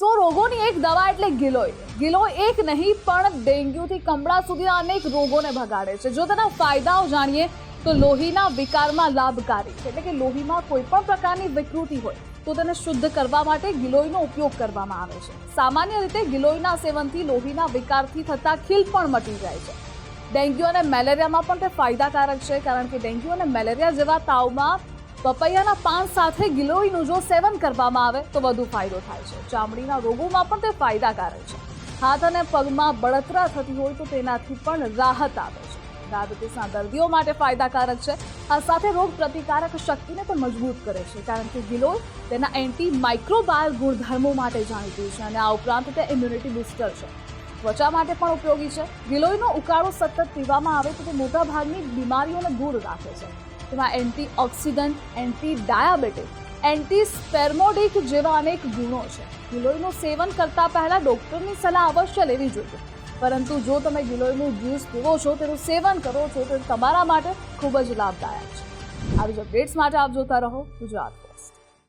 સો રોગોની એક દવા એટલે ગિલોય. ગિલોય એક નહીં, પણ ડેન્ગ્યુથી કમળા સુધી અનેક રોગોને ભગાડે છે. જો તેના ફાયદાઓ જાણીએ, તો લોહીના વિકારમાં લાભકારી છે. એટલે કે લોહીમાં કોઈ પણ પ્રકારની વિકૃતિ હોય, તો તેને શુદ્ધ કરવા માટે ગિલોયનો ઉપયોગ કરવામાં આવે છે. સામાન્ય રીતે ગિલોયના સેવનથી લોહીના વિકારથી થતા ખીલ પણ મટી જાય છે. ડેન્ગ્યુ અને મેલેરિયામાં પણ તે ફાયદાકારક છે, કારણ કે ડેન્ગ્યુ અને મેલેરિયા જેવા તાવમાં પપૈયાના પાન સાથે ગિલોઈનું જો સેવન કરવામાં આવે તો વધુ ફાયદો થાય છે. ચામડીના રોગોમાં પણ તે ફાયદાકારક છે. હાથ અને પગમાં બળતરા થતી હોય તો તેનાથી પણ રાહત આવે છે. ડાયાબિટીસના દર્દીઓ માટે ફાયદાકારક છે. આ સાથે રોગ પ્રતિકારક શક્તિને પણ મજબૂત કરે છે. કારણ કે ગિલોય તેના એન્ટી માઇક્રોબાયલ ગુણધર્મો માટે જાણીતું છે અને આ ઉપરાંત તે ઇમ્યુનિટી બુસ્ટર છે. ત્વચા માટે પણ ઉપયોગી છે. ગિલોયનો ઉકાળો સતત પીવામાં આવે તો તે મોટાભાગની બીમારીઓને દૂર રાખે છે. તેમાં anti oxidant anti diabetic anti સ્પેર્મોડિક જેવા અનેક ગુણો છે. ગિલોયનું સેવન કરતા પહેલા ડૉક્ટરની સલાહ અવશ્ય લેવી જોઈએ. પરંતુ જો તમે ગિલોયનું જ્યુસ પીવો છો, તેનું સેવન કરો છો, તો તમારા માટે ખૂબ જ લાભદાયક છે. આવી જ અપડેટ્સ માટે આપ જોતા રહો ગુજરાત.